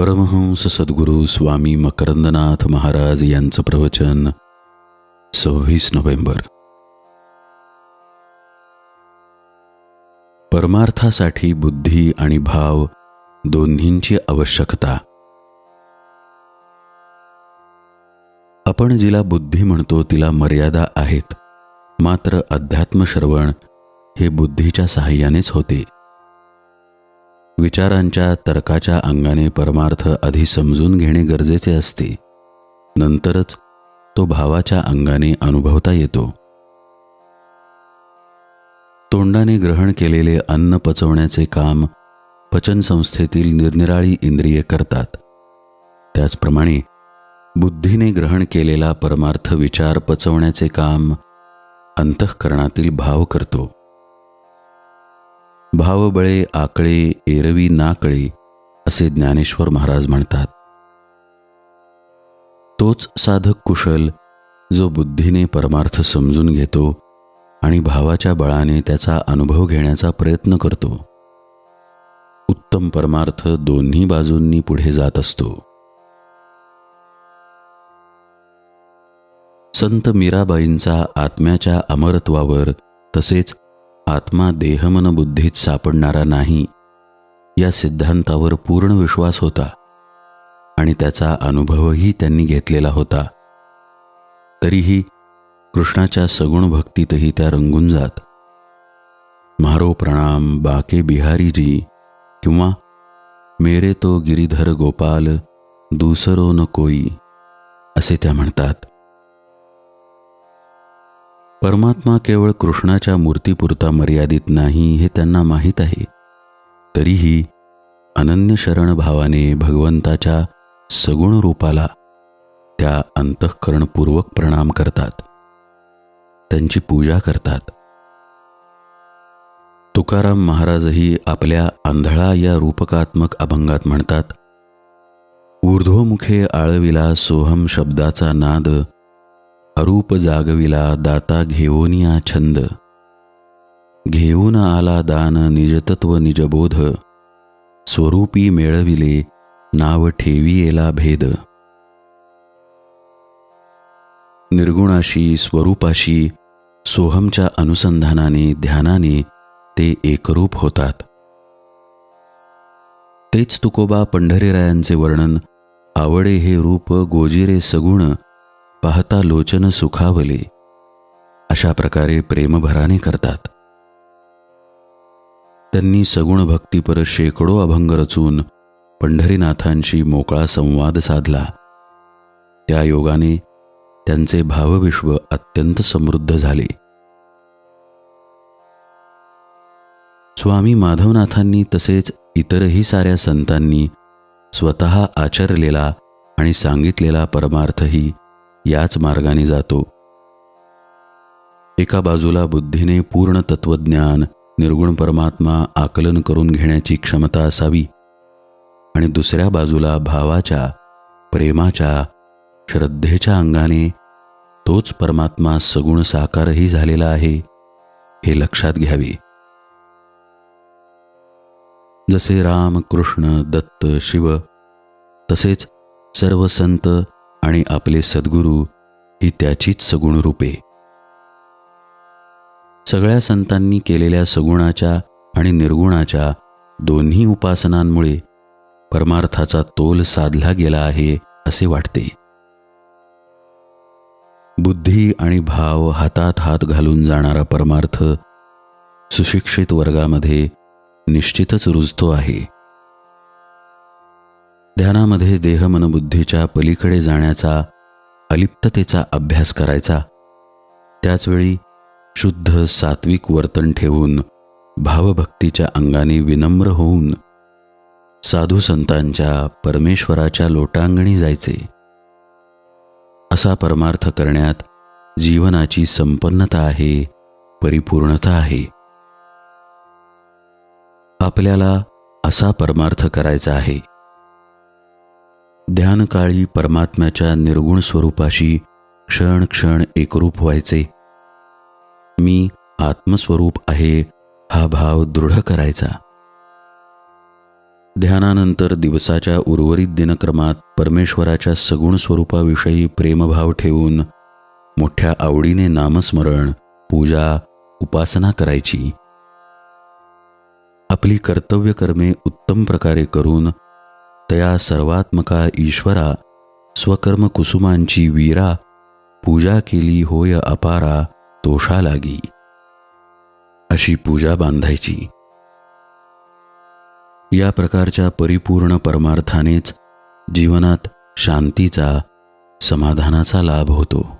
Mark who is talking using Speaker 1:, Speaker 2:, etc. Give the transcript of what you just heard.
Speaker 1: परमहंस सद्गुरू स्वामी मकरंदनाथ महाराज यांचं प्रवचन सव्वीस नोव्हेंबर. परमार्थासाठी बुद्धी आणि भाव दोन्हींची आवश्यकता. आपण जिला बुद्धी म्हणतो तिला मर्यादा आहेत. मात्र अध्यात्म श्रवण हे बुद्धीच्या सहाय्यानेच होते. विचारांच्या तर्काच्या अंगाने परमार्थ आधी समजून घेणे गरजेचे असते. नंतरच तो भावाच्या अंगाने अनुभवता येतो. तोंडाने ग्रहण केलेले अन्न पचवण्याचे काम पचनसंस्थेतील निरनिराळी इंद्रिये करतात. त्याचप्रमाणे बुद्धीने ग्रहण केलेला परमार्थ विचार पचवण्याचे काम अंतःकरणातील भाव करतो. भावबळे आकळे एरवी नाकळे असे ज्ञानेश्वर महाराज म्हणतात. तोच साधक कुशल जो बुद्धीने परमार्थ समजून घेतो आणि भावाच्या बळाने त्याचा अनुभव घेण्याचा प्रयत्न करतो. उत्तम परमार्थ दोन्ही बाजूंनी पुढे जात असतो. संत मीराबाईंचा आत्म्याच्या अमरत्वावर तसेच आत्मा देहमन बुद्धीत सापडणारा नाही या सिद्धांतावर पूर्ण विश्वास होता आणि त्याचा अनुभवही त्यांनी घेतलेला होता. तरीही कृष्णाच्या सगुण भक्तीतही त्या रंगून जात. म्हारो प्रणाम बाके बिहारीजी किंवा मेरे तो गिरीधर गोपाल दुसरो न कोई असे त्या म्हणतात. परमात्मा केवळ कृष्णाच्या मूर्तीपुरता मर्यादित नाही हे त्यांना माहीत आहे. तरीही अनन्य शरण भावाने भगवंताच्या सगुण रूपाला त्या अंतःकरणपूर्वक प्रणाम करतात. त्यांची पूजा करतात. तुकाराम महाराजही आपल्या आंधळा या रूपकात्मक अभंगात म्हणतात ऊर्ध्वमुखे आळविला सोहम शब्दाचा नाद रूप जागविला दाता घेऊनिया छंद. घेऊन आला दान निजतत्व निजबोध. स्वरूपी मेळविले नाव ठेवियेला भेद. निर्गुणाशी स्वरूपाशी सोहमच्या अनुसंधानाने ध्यानाने ते एकरूप होतात. तेच तुकोबा पंढरीरायांचे वर्णन आवडे हे रूप गोजिरे सगुण पाहता लोचन सुखावली. अशा प्रकारे प्रेमभराने करतात. त्यांनी सगुण भक्तीपर शेकडो अभंग रचून पंढरीनाथांशी मोकळा संवाद साधला. त्या योगाने त्यांचे भावविश्व अत्यंत समृद्ध झाले. स्वामी माधवनाथांनी तसेच इतरही साऱ्या संतांनी स्वतः आचरलेला आणि सांगितलेला परमार्थही याच मार्गाने जातो. एका बाजूला बुद्धीने पूर्ण तत्वज्ञान निर्गुण परमात्मा आकलन करून घेण्याची क्षमता असावी आणि दुसऱ्या बाजूला भावाच्या प्रेमाच्या श्रद्धेच्या अंगाने तोच परमात्मा सगुण साकारही झालेला आहे हे लक्षात घ्यावे. जसे राम कृष्ण दत्त शिव तसेच सर्व संत आणि आपले सद्गुरू ही त्याचीच सगुण रूपे. सगळ्या संतांनी केलेल्या सगुणाच्या आणि निर्गुणाच्या दोन्ही उपासनांमुळे परमार्थाचा तोल साधला गेला आहे असे वाटते. बुद्धी आणि भाव हातात हात घालून जाणारा परमार्थ सुशिक्षित वर्गामध्ये निश्चितच रुजतो आहे. ध्यानामध्ये देहमनबुद्धीच्या पलीकडे जाण्याचा अलिप्ततेचा अभ्यास करायचा. त्याचवेळी शुद्ध सात्विक वर्तन ठेवून भावभक्तीच्या अंगाने विनम्र होऊन साधू संतांच्या परमेश्वराच्या लोटांगणी जायचे. असा परमार्थ करण्यात जीवनाची संपन्नता आहे परिपूर्णता आहे. आपल्याला असा परमार्थ करायचा आहे ध्यानकाळी परमात्म्याच्या निर्गुण स्वरूपाशी क्षण क्षण एकरूप व्हायचे. मी आत्मस्वरूप आहे हा भाव दृढ करायचा. ध्यानानंतर दिवसाच्या उर्वरित दिनक्रमात परमेश्वराच्या सगुण स्वरूपाविषयी प्रेमभाव ठेवून मोठ्या आवडीने नामस्मरण पूजा उपासना करायची. आपली कर्तव्य कर्मे उत्तम प्रकारे करून तया सर्वात्मका ईश्वरा स्वकर्म कुसुमांची वीरा पूजा केली होय अपारा तोषा लागी. अशी पूजा बांधायची. या प्रकारच्या परिपूर्ण परमार्थानेच जीवनात शांतीचा समाधानाचा लाभ होतो.